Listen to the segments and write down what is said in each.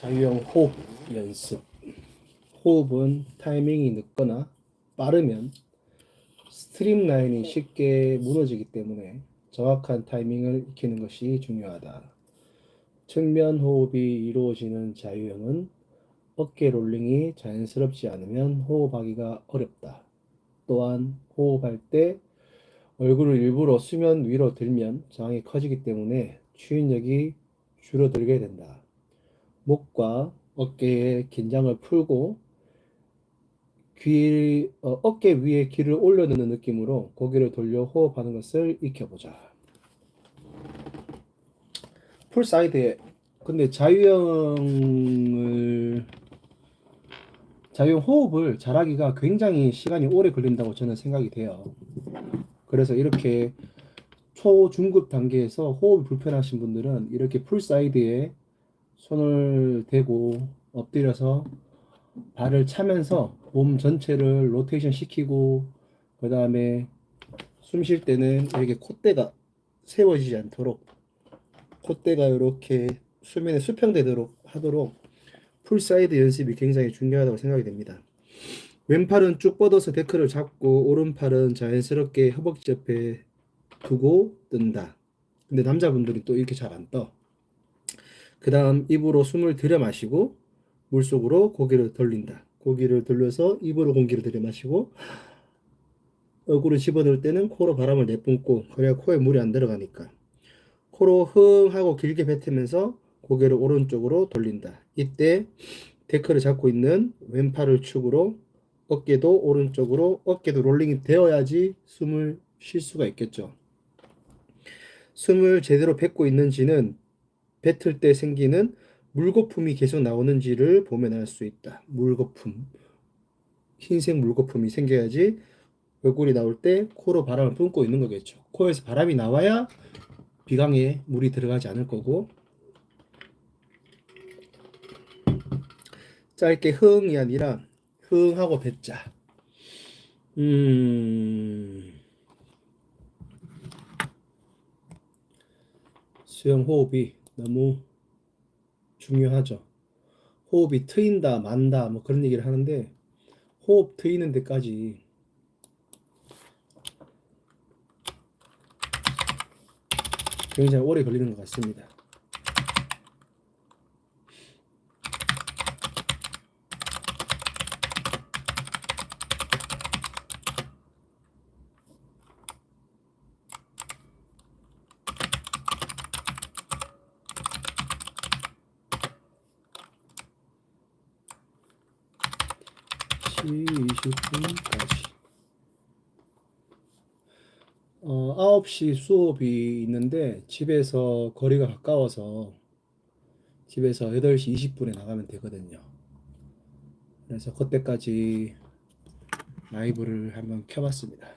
자유형 호흡 연습. 호흡은 타이밍이 늦거나 빠르면 스트림 라인이 쉽게 무너지기 때문에 정확한 타이밍을 익히는 것이 중요하다. 측면 호흡이 이루어지는 자유형은 어깨 롤링이 자연스럽지 않으면 호흡하기가 어렵다. 또한 호흡할 때 얼굴을 일부러 수면 위로 들면 저항이 커지기 때문에 추인력이 줄어들게 된다. 목과 어깨의 긴장을 풀고 귀, 어, 어깨 위에 귀를 올려놓는 느낌으로 고개를 돌려 호흡하는 것을 익혀보자. 풀 사이드에 근데 자유형을 자유형 호흡을 잘하기가 굉장히 시간이 오래 걸린다고 저는 생각이 돼요. 그래서 이렇게 초, 중급 단계에서 호흡이 불편하신 분들은 이렇게 풀 사이드에 손을 대고 엎드려서 발을 차면서 몸 전체를 로테이션 시키고 그 다음에 숨 쉴 때는 이렇게 콧대가 세워지지 않도록 콧대가 이렇게 수면에 수평되도록 하도록 풀사이드 연습이 굉장히 중요하다고 생각이 됩니다. 왼팔은 쭉 뻗어서 데크를 잡고 오른팔은 자연스럽게 허벅지 옆에 두고 뜬다. 근데 남자분들이 또 이렇게 잘 안 떠. 그 다음 입으로 숨을 들여 마시고 물속으로 고개를 돌린다. 고개를 돌려서 입으로 공기를 들여 마시고 얼굴을 집어넣을 때는 코로 바람을 내뿜고 그래야 코에 물이 안 들어가니까 코로 흥 하고 길게 뱉으면서 고개를 오른쪽으로 돌린다. 이때 데크를 잡고 있는 왼팔을 축으로 어깨도 오른쪽으로 어깨도 롤링이 되어야지 숨을 쉴 수가 있겠죠. 숨을 제대로 뱉고 있는지는 뱉을 때 생기는 물거품이 계속 나오는지를 보면 알 수 있다. 물거품. 흰색 물거품이 생겨야지 얼굴이 나올 때 코로 바람을 뿜고 있는 거겠죠. 코에서 바람이 나와야 비강에 물이 들어가지 않을 거고 짧게 흥이 아니라 흥하고 뱉자. 음. 수영 호흡이 너무 중요하죠. 호흡이 트인다, 만다, 뭐 그런 얘기를 하는데 호흡 트이는 데까지 굉장히 오래 걸리는 것 같습니다. 시 20분까지. 어, 9시 수업이 있는데 집에서 거리가 가까워서 집에서 8시 20분에 나가면 되거든요. 그래서 그때까지 라이브를 한번 켜봤습니다.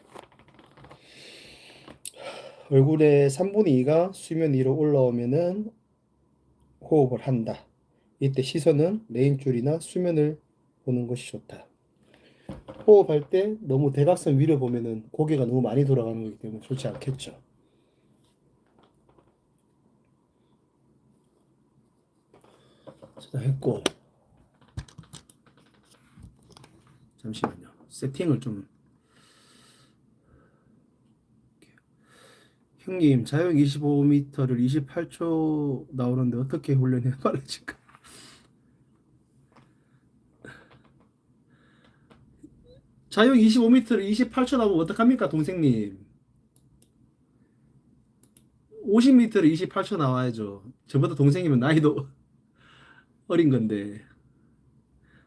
얼굴의 3분의 2가 수면 위로 올라오면은 호흡을 한다. 이때 시선은 레인줄이나 수면을 보는 것이 좋다. 호흡할 때 너무 대각선 위로 보면은 고개가 너무 많이 돌아가는 거기 때문에 좋지 않겠죠. 자, 했고 잠시만요. 세팅을 좀 형님 자영 25m를 28초 나오는데 어떻게 훈련해 자유 25m를 28초 나오면 어떡합니까, 동생님? 50m를 28초 나와야죠. 저보다 동생이면 나이도 어린 건데.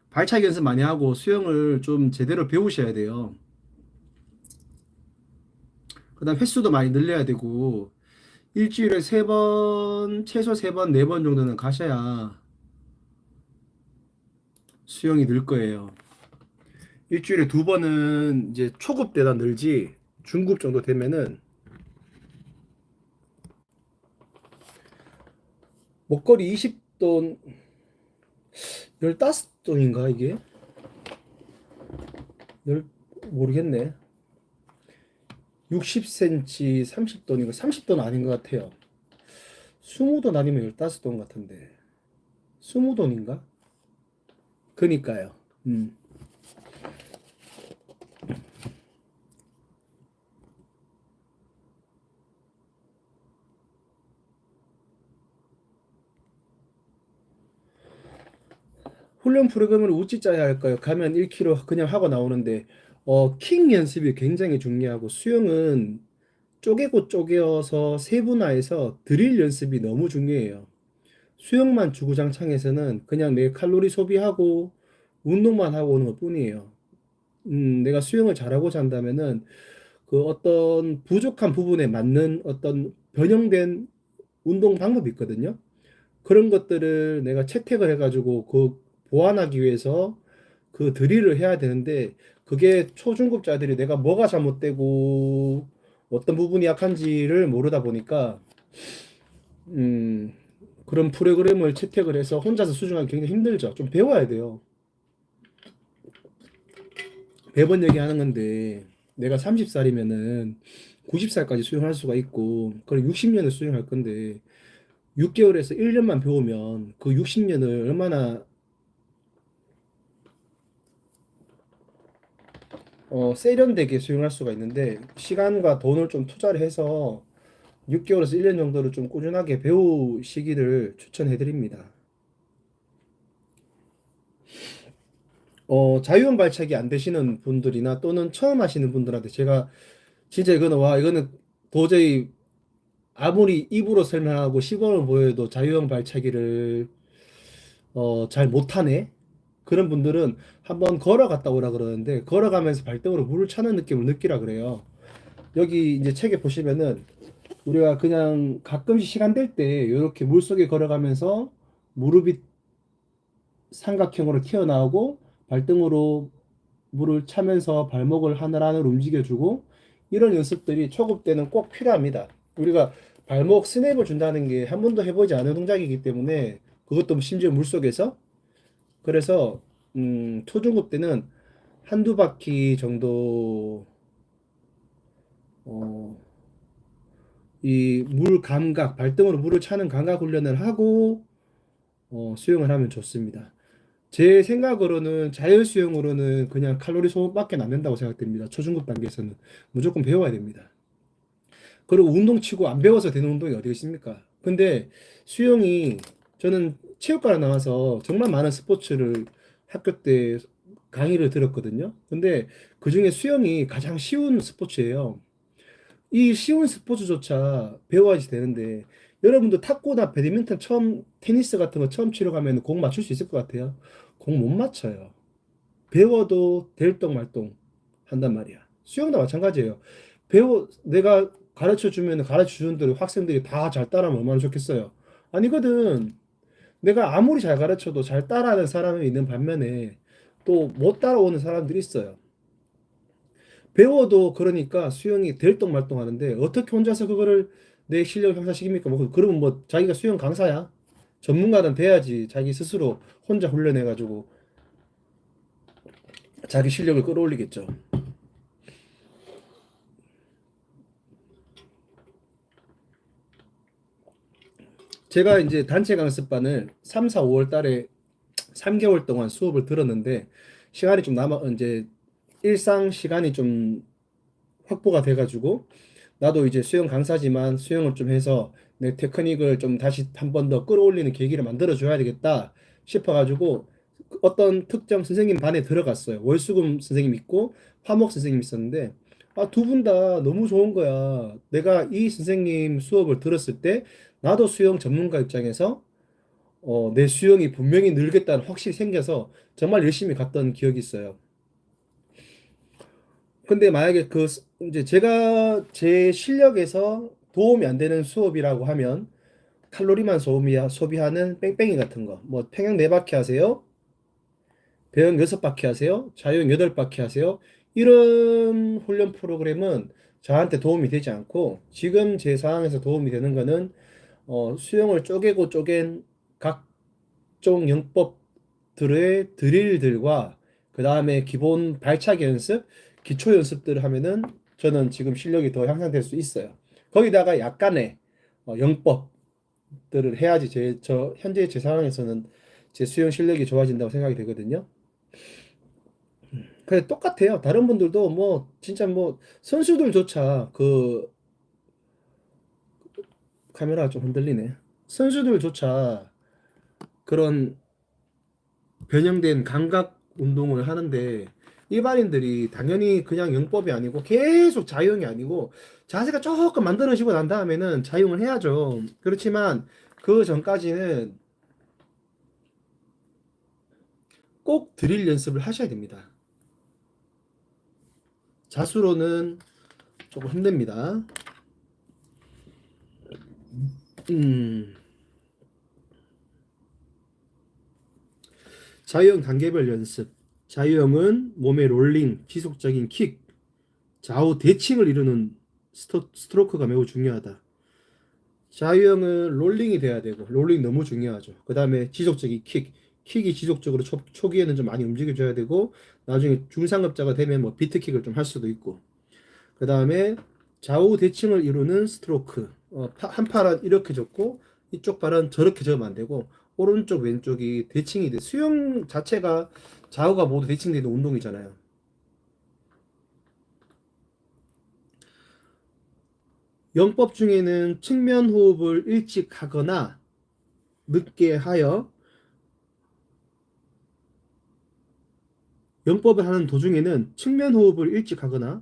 발차기 연습 많이 하고 수영을 좀 제대로 배우셔야 돼요. 그 다음 횟수도 많이 늘려야 되고, 일주일에 세 번, 최소 세 번, 네 번 정도는 가셔야 수영이 늘 거예요. 일주일에 두 번은 이제 초급 때다 늘지, 중급 정도 되면은 목걸이 20돈, 15돈인가 이게? 열, 모르겠네. 60cm 30돈인가 30돈 아닌 것 같아요. 20돈 아니면 15돈 같은데 20돈인가? 그니까요. 음. 훈련 프로그램을 어찌 짜야 할까요? 가면 1km 그냥 하고 나오는데 어, 킥 연습이 굉장히 중요하고 수영은 쪼개고 쪼개어서 세분화해서 드릴 연습이 너무 중요해요. 수영만 주구장창해서는 그냥 내 칼로리 소비하고 운동만 하고 오는 것 뿐이에요. 음, 내가 수영을 잘하고자 한다면은 그 어떤 부족한 부분에 맞는 어떤 변형된 운동 방법이 있거든요. 그런 것들을 내가 채택을 해가지고 그 보완하기 위해서 그 드릴을 해야 되는데 그게 초중급자들이 내가 뭐가 잘못되고 어떤 부분이 약한지를 모르다 보니까 음 그런 프로그램을 채택을 해서 혼자서 수정하기 굉장히 힘들죠. 좀 배워야 돼요. 매번 얘기하는 건데 내가 30살이면은 90살까지 수영할 수가 있고 그럼 60년을 수영할 건데 6개월에서 1년만 배우면 그 60년을 얼마나 어, 세련되게 수용할 수가 있는데 시간과 돈을 좀 투자를 해서 6개월에서 1년 정도를 좀 꾸준하게 배우시기를 추천해 드립니다. 어, 자유형 발차기 안 되시는 분들이나 또는 처음 하시는 분들한테 제가 진짜 이거는 와 이거는 도저히 아무리 입으로 설명하고 시범을 보여도 자유형 발차기를 어, 잘 못하네 그런 분들은 한번 걸어갔다 오라 그러는데 걸어가면서 발등으로 물을 차는 느낌을 느끼라 그래요. 여기 이제 책에 보시면은 우리가 그냥 가끔씩 시간 될 때 이렇게 물 속에 걸어가면서 무릎이 삼각형으로 튀어나오고 발등으로 물을 차면서 발목을 하늘하늘 움직여주고 이런 연습들이 초급 때는 꼭 필요합니다. 우리가 발목 스냅을 준다는 게 한 번도 해보지 않은 동작이기 때문에 그것도 심지어 물속에서 그래서 음, 초중급 때는 한두 바퀴 정도 어, 이 물 감각, 발등으로 물을 차는 감각 훈련을 하고 어, 수영을 하면 좋습니다. 제 생각으로는 자유 수영으로는 그냥 칼로리 소모밖에 안 된다고 생각됩니다. 초중급 단계에서는 무조건 배워야 됩니다. 그리고 운동 치고 안 배워서 되는 운동이 어디 있습니까? 근데 수영이 저는 체육관에 나와서 정말 많은 스포츠를 학교 때 강의를 들었거든요. 근데 그 중에 수영이 가장 쉬운 스포츠예요. 이 쉬운 스포츠조차 배워야지 되는데 여러분도 탁구나 배드민턴 처음 테니스 같은 거 처음 치러 가면 공 맞출 수 있을 것 같아요. 공 못 맞춰요. 배워도 될똥 말똥 한단 말이야. 수영도 마찬가지예요. 배워 내가 가르쳐 주면 가르쳐 주는 대로 학생들이 다 잘 따라하면 얼마나 좋겠어요. 아니거든. 내가 아무리 잘 가르쳐도 잘 따라하는 사람이 있는 반면에 또 못 따라오는 사람들이 있어요. 배워도 그러니까 수영이 될똥 말똥 하는데 어떻게 혼자서 그거를 내 실력을 향상시킵니까? 뭐 그러면 뭐 자기가 수영 강사야? 전문가는 돼야지 자기 스스로 혼자 훈련해가지고 자기 실력을 끌어올리겠죠. 제가 이제 단체 강습반을 3, 4, 5월 달에 3개월 동안 수업을 들었는데 시간이 좀 남아 이제 일상 시간이 좀 확보가 돼 가지고 나도 이제 수영 강사지만 수영을 좀 해서 내 테크닉을 좀 다시 한 번 더 끌어올리는 계기를 만들어 줘야 되겠다 싶어 가지고 어떤 특정 선생님 반에 들어갔어요. 월수금 선생님 있고 화목 선생님 있었는데 아, 두 분 다 너무 좋은 거야. 내가 이 선생님 수업을 들었을 때 나도 수영 전문가 입장에서 어, 내 수영이 분명히 늘겠다는 확실히 생겨서 정말 열심히 갔던 기억이 있어요. 근데 만약에 그 스- 이제 제가 제 실력에서 도움이 안 되는 수업이라고 하면 칼로리만 소비, 소비하는 뺑뺑이 같은 거. 뭐 평양 네 바퀴 하세요. 배영 여섯 바퀴 하세요. 자유형 여덟 바퀴 하세요. 이런 훈련 프로그램은 저한테 도움이 되지 않고 지금 제 상황에서 도움이 되는 거는 어, 수영을 쪼개고 쪼갠 각종 영법들의 드릴들과 그 다음에 기본 발차기 연습, 기초 연습들을 하면은 저는 지금 실력이 더 향상될 수 있어요. 거기다가 약간의 어, 영법들을 해야지 제, 저 현재 제 상황에서는 제 수영 실력이 좋아진다고 생각이 되거든요. 그래 똑같아요. 다른 분들도 뭐 진짜 뭐 선수들조차 그 카메라가 좀 흔들리네. 선수들조차 그런 변형된 감각 운동을 하는데 일반인들이 당연히 그냥 영법이 아니고 계속 자유형이 아니고 자세가 조금 만들어지고 난 다음에는 자유형을 해야죠. 그렇지만 그 전까지는 꼭 드릴 연습을 하셔야 됩니다. 자수로는 조금 힘듭니다. 음. 자유형 단계별 연습. 자유형은 몸의 롤링, 지속적인 킥, 좌우 대칭을 이루는 스토, 스트로크가 매우 중요하다. 자유형은 롤링이 돼야 되고, 롤링 너무 중요하죠. 그 다음에 지속적인 킥, 킥이 지속적으로 초, 초기에는 좀 많이 움직여줘야 되고, 나중에 중상급자가 되면 뭐 비트킥을 좀 할 수도 있고, 그 다음에 좌우 대칭을 이루는 스트로크. 어, 파- 한 팔은 이렇게 접고, 이쪽 발은 저렇게 접으면 안 되고, 오른쪽 왼쪽이 대칭이 돼. 수영 자체가 좌우가 모두 대칭되는 운동이잖아요. 영법 중에는 측면 호흡을 일찍 하거나 늦게 하여 영법을 하는 도중에는 측면 호흡을 일찍 하거나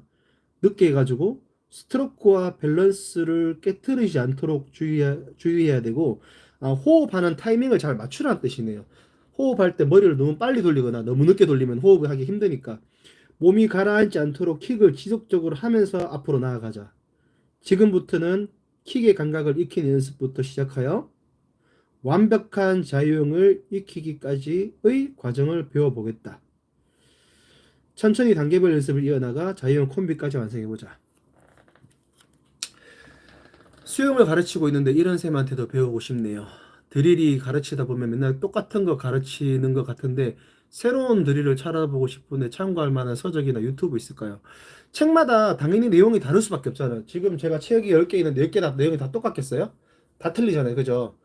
늦게 해가지고 스트로크와 밸런스를 깨뜨리지 않도록 주의해야, 주의해야 되고 아, 호흡하는 타이밍을 잘 맞추라는 뜻이네요. 호흡할 때 머리를 너무 빨리 돌리거나 너무 늦게 돌리면 호흡을 하기 힘드니까 몸이 가라앉지 않도록 킥을 지속적으로 하면서 앞으로 나아가자. 지금부터는 킥의 감각을 익히는 연습부터 시작하여 완벽한 자유형을 익히기까지의 과정을 배워보겠다. 천천히 단계별 연습을 이어나가 자유형 콤비까지 완성해보자. 수영을 가르치고 있는데 이런 쌤한테도 배우고 싶네요. 드릴이 가르치다 보면 맨날 똑같은 거 가르치는 것 같은데 새로운 드릴을 찾아보고 싶은데 참고할 만한 서적이나 유튜브 있을까요? 책마다 당연히 내용이 다를 수밖에 없잖아요. 지금 제가 책이 10개 있는데 10개 다 내용이 다 똑같겠어요? 다 틀리잖아요. 그죠?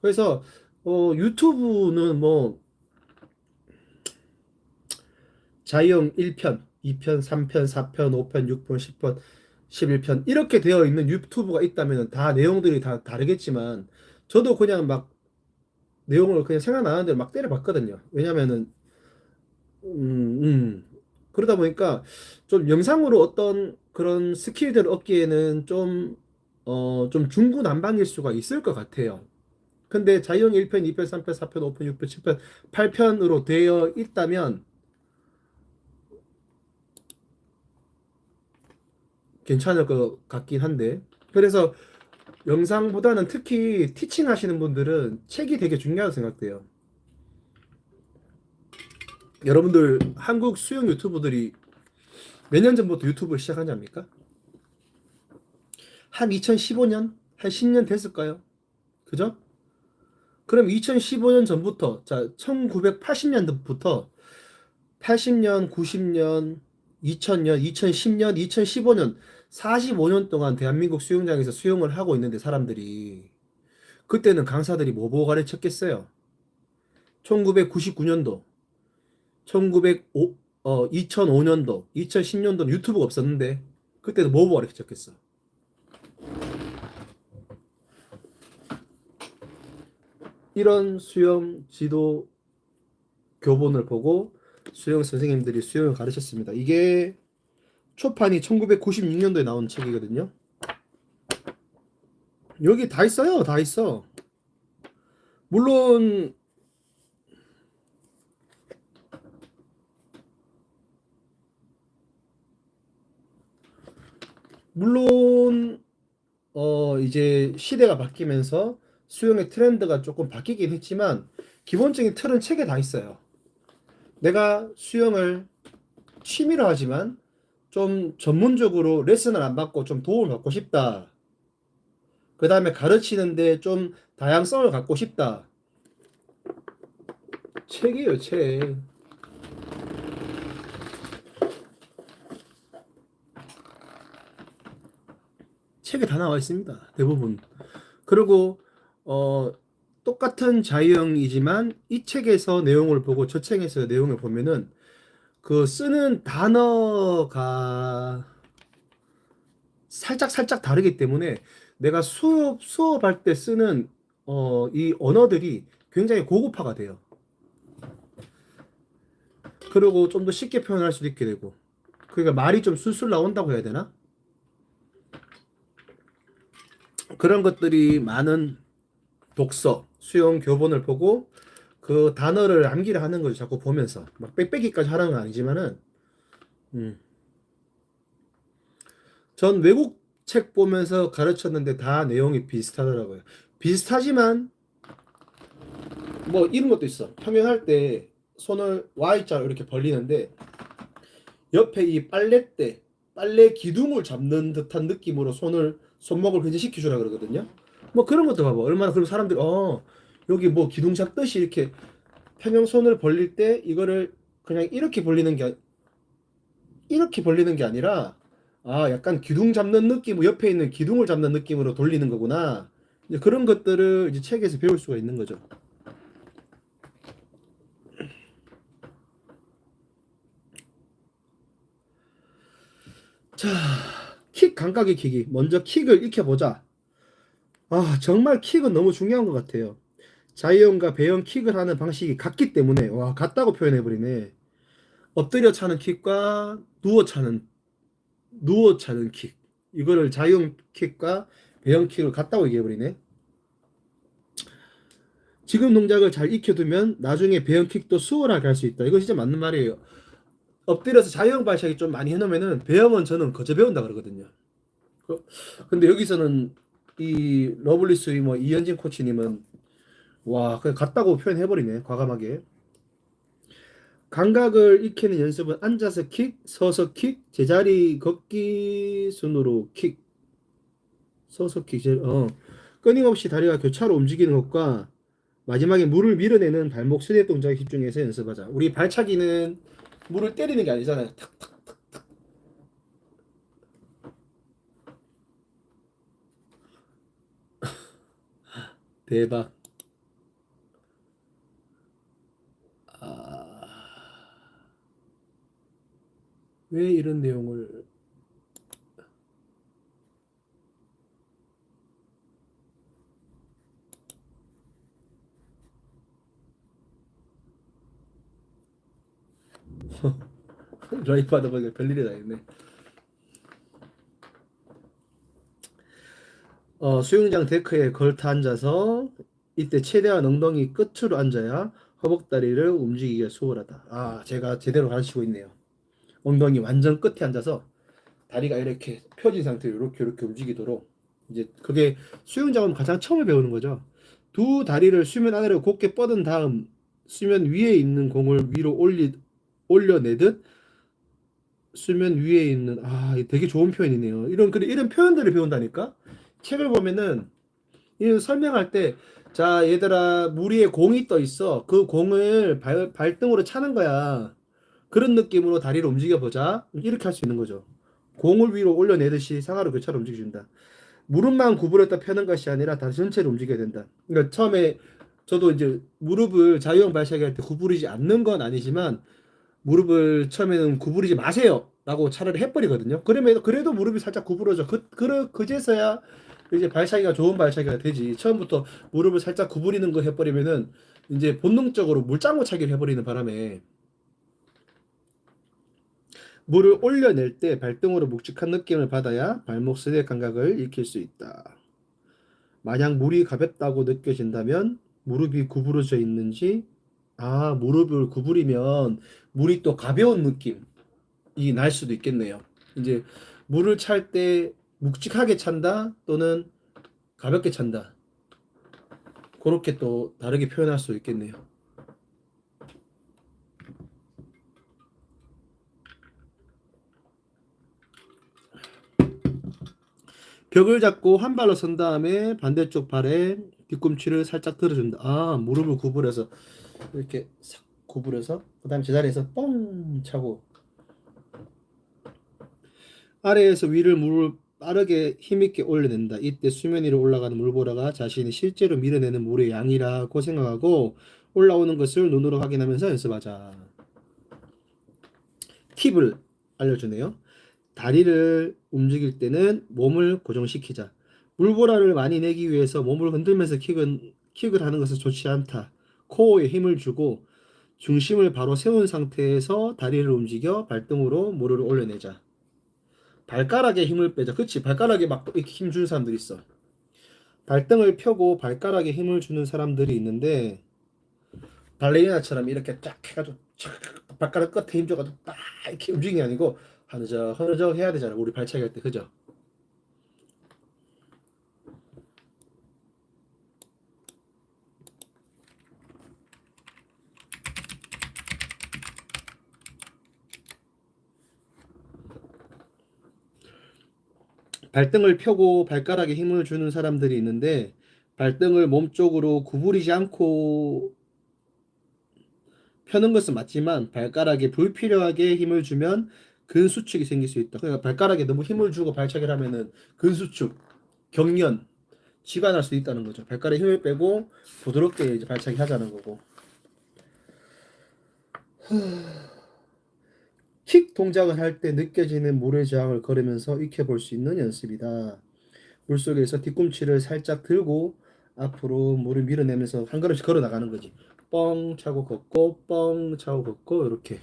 그래서 어, 유튜브는 뭐 자유형 1편, 2편, 3편, 4편, 5편, 6편, 10편, 11편 이렇게 되어 있는 유튜브가 있다면 다 내용들이 다 다르겠지만 저도 그냥 막 내용을 그냥 생각나는 대로 막 때려봤거든요. 왜냐면은 음, 음. 그러다 보니까 좀 영상으로 어떤 그런 스킬들을 얻기에는 좀, 어, 좀 중구난방일 수가 있을 것 같아요. 근데 자유형 1편, 2편, 3편, 4편, 5편, 6편, 7편, 8편으로 되어 있다면 괜찮을 것 같긴 한데. 그래서 영상보다는 특히 티칭 하시는 분들은 책이 되게 중요하다고 생각돼요. 여러분들 한국 수영 유튜버들이 몇 년 전부터 유튜브를 시작하지 않습니까? 한 2015년? 한 10년 됐을까요? 그죠? 그럼 2015년 전부터 자 1980년부터 80년, 90년, 2000년, 2010년, 2015년 45년 동안 대한민국 수영장에서 수영을 하고 있는데 사람들이 그때는 강사들이 뭐 보고 가르쳤겠어요? 1999년도 1905, 어, 2005년도, 2010년도는 유튜브가 없었는데 그때는 뭐 보고 가르쳤겠어? 이런 수영 지도 교본을 보고 수영 선생님들이 수영을 가르쳤습니다. 이게 초판이 1996년도에 나온 책이거든요. 여기 다 있어요. 다 있어. 물론 물론 어 이제 시대가 바뀌면서 수영의 트렌드가 조금 바뀌긴 했지만 기본적인 틀은 책에 다 있어요. 내가 수영을 취미로 하지만 좀 전문적으로 레슨을 안 받고 좀 도움을 받고 싶다. 그 다음에 가르치는데 좀 다양성을 갖고 싶다. 책이에요, 책. 책에 다 나와 있습니다. 대부분. 그리고 어 똑같은 자유형이지만 이 책에서 내용을 보고 저 책에서 내용을 보면은 그 쓰는 단어가 살짝 살짝 다르기 때문에 내가 수업 수업할 때 쓰는 어 이 언어들이 굉장히 고급화가 돼요. 그리고 좀 더 쉽게 표현할 수도 있게 되고 그러니까 말이 좀 술술 나온다고 해야 되나? 그런 것들이 많은 독서, 수영 교본을 보고 그 단어를 암기를 하는 거죠. 자꾸 보면서 막 빽빽이까지 하는 건 아니지만은 음. 전 외국 책 보면서 가르쳤는데 다 내용이 비슷하더라고요. 비슷하지만 뭐 이런 것도 있어. 평행할 때 손을 Y자로 이렇게 벌리는데 옆에 이 빨래대, 빨래 기둥을 잡는 듯한 느낌으로 손을 손목을 회전시켜 주라 그러거든요. 뭐 그런 것도 봐봐. 얼마나 그럼 사람들이 어 여기 뭐 기둥 잡듯이 이렇게 평행손을 벌릴 때 이거를 그냥 이렇게 벌리는 게 아- 이렇게 벌리는 게 아니라 아 약간 기둥 잡는 느낌, 옆에 있는 기둥을 잡는 느낌으로 돌리는 거구나. 이제 그런 것들을 이제 책에서 배울 수가 있는 거죠. 자, 킥 감각의 킥이 먼저 킥을 익혀보자. 아, 정말 킥은 너무 중요한 것 같아요. 자이언과 배영 킥을 하는 방식이 같기 때문에 와 같다고 표현해 버리네. 엎드려 차는 킥과 누워 차는 누워 차는 킥 이거를 자이언 킥과 배영 킥을 같다고 얘기해 버리네. 지금 동작을 잘 익혀두면 나중에 배영 킥도 수월하게 할 수 있다. 이거 진짜 맞는 말이에요. 엎드려서 자유형 발차기 좀 많이 해놓으면은 배영은 저는 거저 배운다 그러거든요. 그- 근데 여기서는 이 러블리 스위머 이현진 코치님은 와 그냥 같다고 표현해버리네 과감하게. 감각을 익히는 연습은 앉아서 킥, 서서 킥, 제자리 걷기 순으로 킥, 서서 킥, 제- 어 끊임없이 다리가 교차로 움직이는 것과 마지막에 물을 밀어내는 발목 스냅 동작에 집중해서 연습하자. 우리 발차기는 물을 때리는 게 아니잖아요. 탁탁. 대박. 아... 왜 이런 내용을 라이프 하다 보니까 별일이 다 있네. 어, 수영장 데크에 걸터 앉아서 이때 최대한 엉덩이 끝으로 앉아야 허벅다리를 움직이기가 수월하다. 아, 제가 제대로 가르치고 있네요. 엉덩이 완전 끝에 앉아서 다리가 이렇게 펴진 상태로 이렇게 이렇게 움직이도록 이제 그게 수영장은 가장 처음에 배우는 거죠. 두 다리를 수면 아래로 곧게 뻗은 다음 수면 위에 있는 공을 위로 올리 올려내듯 수면 위에 있는 아 되게 좋은 표현이네요. 이런 그래 이런 표현들을 배운다니까 책을 보면은 이 설명할 때 자 얘들아 물 위에 공이 떠 있어 그 공을 발, 발등으로 차는 거야 그런 느낌으로 다리를 움직여 보자 이렇게 할 수 있는 거죠. 공을 위로 올려내듯이 상하로 교차로 움직여준다. 무릎만 구부렸다 펴는 것이 아니라 다리 전체를 움직여야 된다. 그러니까 처음에 저도 이제 무릎을 자유형 발차기 할 때 구부리지 않는 건 아니지만 무릎을 처음에는 구부리지 마세요. 라고 차라리 해버리거든요. 그러면 그래도 무릎이 살짝 구부러져. 그, 그, 그제서야 이제 발차기가 좋은 발차기가 되지. 처음부터 무릎을 살짝 구부리는 거 해버리면은 이제 본능적으로 물장구 차기를 해버리는 바람에 물을 올려낼 때 발등으로 묵직한 느낌을 받아야 발목 스의 감각을 익힐 수 있다. 만약 물이 가볍다고 느껴진다면 무릎이 구부러져 있는지 아 무릎을 구부리면 물이 또 가벼운 느낌이 날 수도 있겠네요. 이제 물을 찰 때 묵직하게 찬다 또는 가볍게 찬다. 그렇게 또 다르게 표현할 수 있겠네요. 벽을 잡고 한 발로 선 다음에 반대쪽 발에 뒤꿈치를 살짝 들어준다. 아, 무릎을 구부려서 이렇게 싹 구부려서 그다음 제자리에서 뻥 차고 아래에서 위를 물을 빠르게 힘있게 올려낸다. 이때 수면 위로 올라가는 물보라가 자신이 실제로 밀어내는 물의 양이라고 생각하고 올라오는 것을 눈으로 확인하면서 연습하자. 팁을 알려주네요. 다리를 움직일 때는 몸을 고정시키자. 물보라를 많이 내기 위해서 몸을 흔들면서 킥은, 킥을 하는 것은 좋지 않다. 코어에 힘을 주고 중심을 바로 세운 상태에서 다리를 움직여 발등으로 무릎을 올려내자. 발가락에 힘을 빼자. 그치? 발가락에 막 이렇게 힘 주는 사람들이 있어. 발등을 펴고 발가락에 힘을 주는 사람들이 있는데 발레리나처럼 이렇게 쫙 해가지고 쫙 발가락 끝에 힘 줘가지고 딱 이렇게 움직이는 게 아니고 흐느적 흐느적 해야 되잖아. 우리 발차기 할 때 그죠? 발등을 펴고 발가락에 힘을 주는 사람들이 있는데 발등을 몸쪽으로 구부리지 않고 펴는 것은 맞지만 발가락에 불필요하게 힘을 주면 근수축이 생길 수 있다. 그러니까 발가락에 너무 힘을 주고 발차기를 하면은 근수축, 경련, 지가 날수 있다는 거죠. 발가락에 힘을 빼고 부드럽게 이제 발차기 하자는 거고. 킥 동작을 할 때 느껴지는 물의 저항을 걸으면서 익혀볼 수 있는 연습이다. 물속에서 뒤꿈치를 살짝 들고 앞으로 물을 밀어내면서 한 걸음씩 걸어 나가는 거지. 뻥 차고 걷고 뻥 차고 걷고 이렇게.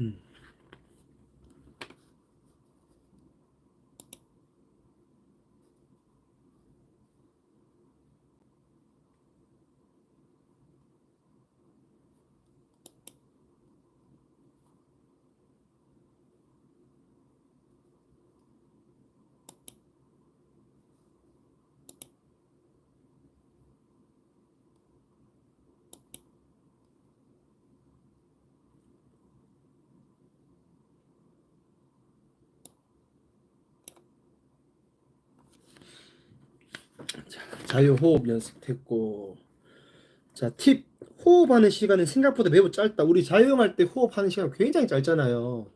음. 자유 호흡 연습했고. 자 팁. 호흡하는 시간은 생각보다 매우 짧다. 우리 자유형할 때 호흡하는 시간 굉장히 짧잖아요.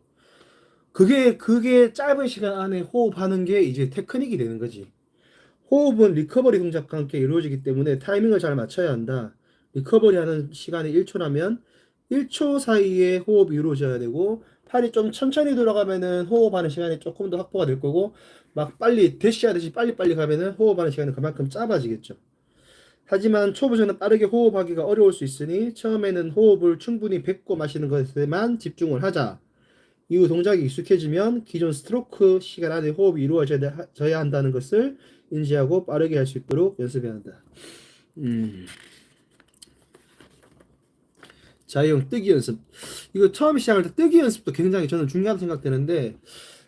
그게 그게 짧은 시간 안에 호흡하는 게 이제 테크닉이 되는 거지. 호흡은 리커버리 동작과 함께 이루어지기 때문에 타이밍을 잘 맞춰야 한다. 리커버리 하는 시간이 1초라면 1초 사이에 호흡이 이루어져야 되고 팔이 좀 천천히 돌아가면은 호흡하는 시간이 조금 더 확보가 될 거고 막 빨리 대시하듯이 빨리빨리 가면은 호흡하는 시간이 그만큼 짧아지겠죠. 하지만 초보자는 빠르게 호흡하기가 어려울 수 있으니 처음에는 호흡을 충분히 뱉고 마시는 것에만 집중을 하자. 이후 동작이 익숙해지면 기존 스트로크 시간 안에 호흡이 이루어져야 한다는 것을 인지하고 빠르게 할 수 있도록 연습해야 한다. 음. 자유형 뜨기 연습. 이거 처음 시작할 때 뜨기 연습도 굉장히 저는 중요하다고 생각되는데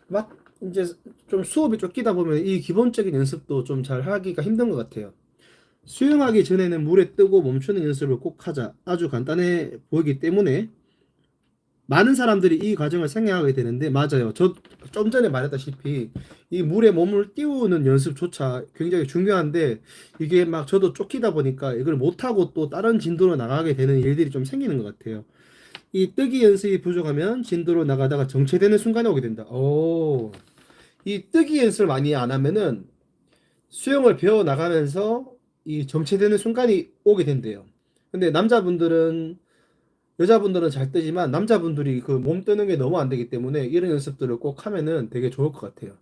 막 이제 좀 수업이 쫓기다 보면 이 기본적인 연습도 좀 잘 하기가 힘든 것 같아요. 수영하기 전에는 물에 뜨고 멈추는 연습을 꼭 하자. 아주 간단해 보이기 때문에 많은 사람들이 이 과정을 생략하게 되는데 맞아요. 저 좀 전에 말했다시피 이 물에 몸을 띄우는 연습조차 굉장히 중요한데 이게 막 저도 쫓기다 보니까 이걸 못하고 또 다른 진도로 나가게 되는 일들이 좀 생기는 것 같아요. 이 뜨기 연습이 부족하면 진도로 나가다가 정체되는 순간이 오게 된다. 오. 이 뜨기 연습을 많이 안 하면은 수영을 배워 나가면서 이 정체되는 순간이 오게 된대요. 근데 남자분들은 여자분들은 잘 뜨지만 남자분들이 그 몸 뜨는 게 너무 안 되기 때문에 이런 연습들을 꼭 하면은 되게 좋을 것 같아요.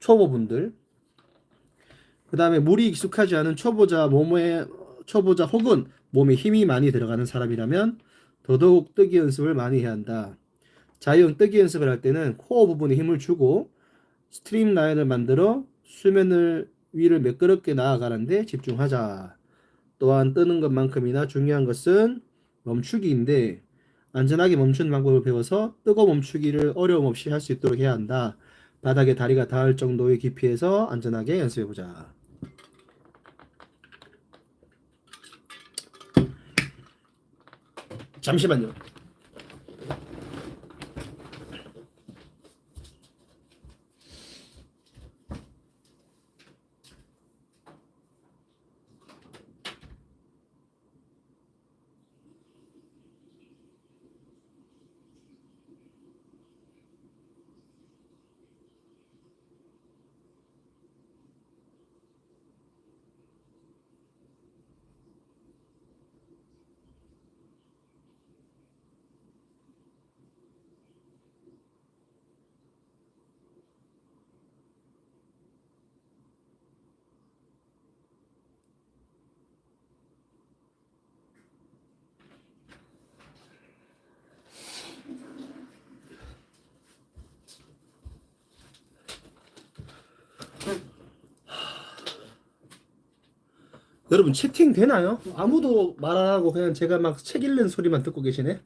초보분들. 그 다음에 물이 익숙하지 않은 초보자 몸에 초보자 혹은 몸에 힘이 많이 들어가는 사람이라면 더더욱 뜨기 연습을 많이 해야 한다. 자유형 뜨기 연습을 할 때는 코어 부분에 힘을 주고 스트림 라인을 만들어 수면을 위를 매끄럽게 나아가는데 집중하자. 또한 뜨는 것만큼이나 중요한 것은 멈추기인데 안전하게 멈추는 방법을 배워서 뜨거 멈추기를 어려움 없이 할 수 있도록 해야 한다. 바닥에 다리가 닿을 정도의 깊이에서 안전하게 연습해 보자. 잠시만요. 여러분 채팅 되나요? 아무도 말 안 하고 그냥 제가 막 책 읽는 소리만 듣고 계시네.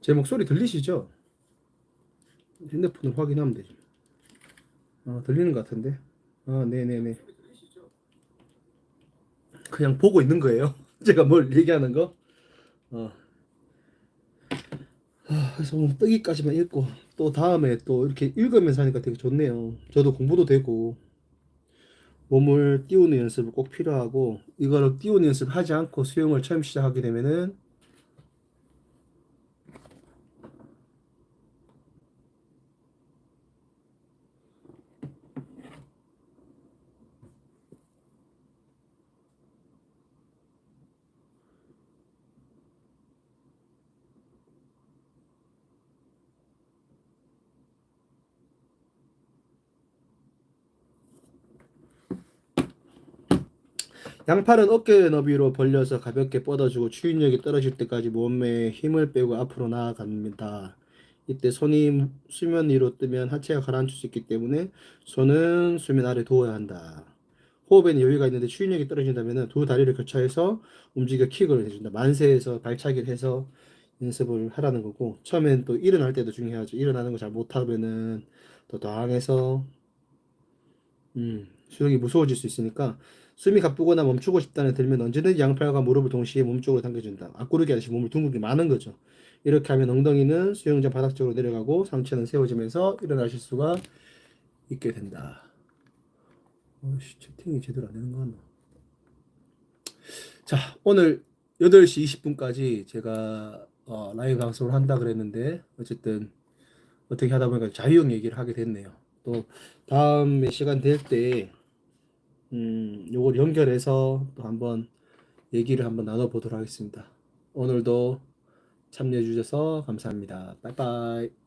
제 목소리 들리시죠? 핸드폰을 확인하면 되죠. 어, 들리는 것 같은데. 아, 네네네. 그냥 보고 있는 거예요. 제가 뭘 얘기하는 거. 어. 아, 그래서 오늘 뜨기까지만 읽고 또 다음에 또 이렇게 읽으면서 하니까 되게 좋네요. 저도 공부도 되고 몸을 띄우는 연습을 꼭 필요하고 이거를 띄우는 연습 하지 않고 수영을 처음 시작하게 되면은 양팔은 어깨 너비로 벌려서 가볍게 뻗어주고 추인력이 떨어질 때까지 몸에 힘을 빼고 앞으로 나아갑니다. 이때 손이 수면 위로 뜨면 하체가 가라앉을 수 있기 때문에 손은 수면 아래 두어야 한다. 호흡에는 여유가 있는데 추인력이 떨어진다면 두 다리를 교차해서 움직여 킥을 해준다. 만세에서 발차기를 해서 연습을 하라는 거고 처음엔 또 일어날 때도 중요하죠. 일어나는 거 잘 못하면은 더 당해서 음, 수영이 무서워질 수 있으니까 숨이 가쁘거나 멈추고 싶다는 들면 언제든지 양팔과 무릎을 동시에 몸쪽으로 당겨준다. 앞구르기 하듯이 몸을 둥글게 마는 거죠. 이렇게 하면 엉덩이는 수영장 바닥 쪽으로 내려가고 상체는 세워지면서 일어나실 수가 있게 된다. 어씨 채팅이 제대로 안 되는 거 같나? 자 오늘 8시 20분까지 제가 어, 라이브 방송을 한다 그랬는데 어쨌든 어떻게 하다 보니까 자유형 얘기를 하게 됐네요. 또 다음에 시간 될 때 음, 요걸 연결해서 또 한번 얘기를 한번 나눠보도록 하겠습니다. 오늘도 참여해 주셔서 감사합니다. 빠이빠이.